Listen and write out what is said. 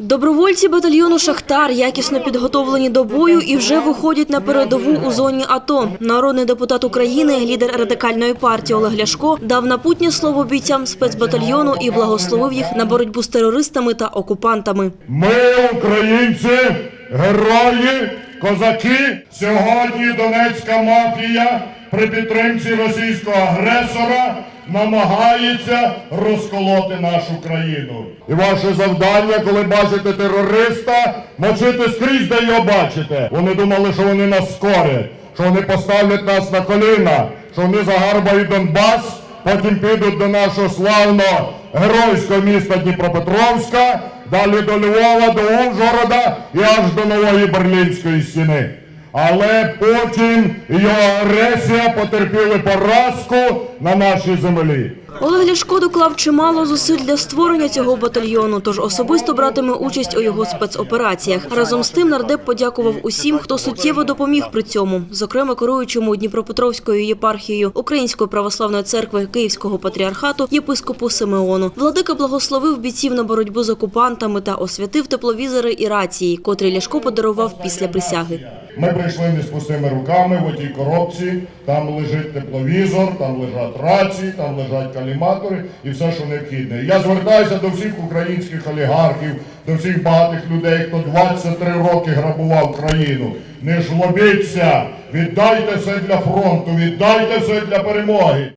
Добровольці батальйону Шахтар якісно підготовлені до бою і вже виходять на передову у зоні АТО. Народний депутат України, лідер радикальної партії Олег Ляшко дав напутнє слово бійцям спецбатальйону і благословив їх на боротьбу з терористами та окупантами. Ми, українці, герої, козаки. Сьогодні Донецька мафія при підтримці російського агресора намагається розколоти нашу країну. І ваше завдання, коли бачите терориста, мочити скрізь, де його бачите. Вони думали, що вони нас скорять, що вони поставлять нас на коліна, що вони загарбають Донбас, потім підуть до нашого славного геройського міста Дніпропетровська, далі до Львова, до Ужгорода і аж до нової Берлінської стіни. Але Путін і його агресія потерпіли поразку на нашій землі. Олег Ляшко доклав чимало зусиль для створення цього батальйону, тож особисто братиме участь у його спецопераціях. Разом з тим нардеп подякував усім, хто суттєво допоміг при цьому, зокрема керуючому Дніпропетровською єпархією Української православної церкви Київського патріархату єпископу Симеону. Владика благословив бійців на боротьбу з окупантами та освятив тепловізори і рації, котрі Ляшко подарував після присяги. Ми прийшли не з пустими руками в отій коробці. Там лежить тепловізор, там лежать рації, там лежать каліматори і все, що необхідне. Я звертаюся до всіх українських олігархів, до всіх багатих людей, хто 23 роки грабував країну. Не жлобіться, віддайте все для фронту, віддайте все для перемоги.